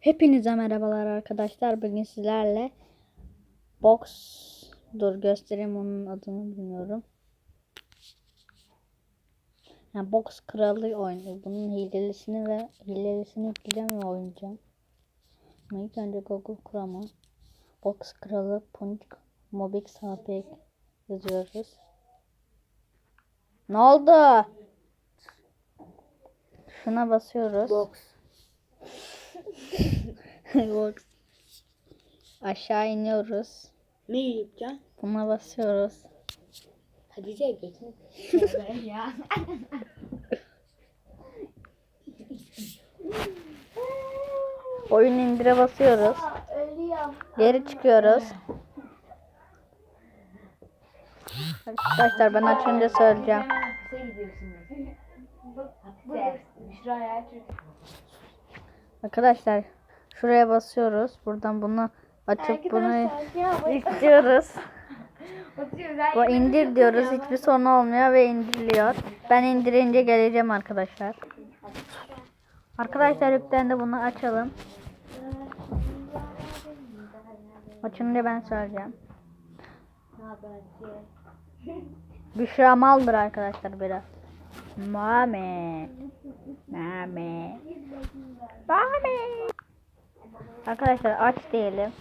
Hepinize merhabalar arkadaşlar. Bugün sizlerle box dur göstereyim onun adını bilmiyorum. Yani box kralı oynuyor. Bunun hilelisini ve hilelisini yükleyeceğim ve oynayacağım. Ama ilk önce Google Chrome'a box kralı Punch Mobix HP yazıyoruz. Ne oldu? Şuna basıyoruz. Box. Box. Aşağı iniyoruz. Ne yapacaksın? Buna basıyoruz. Hatice götünü. ya. Oyun indire basıyoruz. Ölüyorum. Geri çıkıyoruz. Arkadaşlar ben açınca söyleyeceğim. Sen gidiyorsun. Arkadaşlar şuraya basıyoruz. Buradan bunu açıp bunu yüklüyoruz. Bu indir diyoruz. Hiçbir sorun olmuyor ve indiriliyor. Ben indirince geleceğim arkadaşlar. Arkadaşlar yüklendi bunu açalım. Açınca ben söyleyeceğim. Büşra maldır arkadaşlar biraz. Mame. Mame. Mame. Arkadaşlar aç diyelim.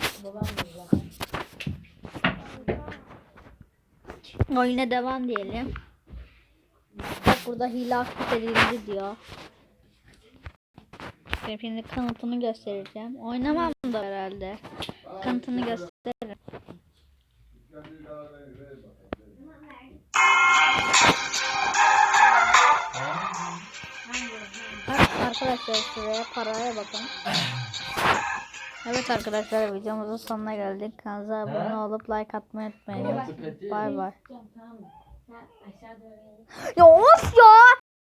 Oyuna devam diyelim. Bak burada hile aktif edildi diyor. Şimdi kanıtını göstereceğim. Oynamam da herhalde. Kanıtını gösteririm. Arkadaşlar şuraya paraya bakın. Evet arkadaşlar videomuzun sonuna geldik. Kanalımıza abone olup like atmayı unutmayın. Bay bay. Ya of ya!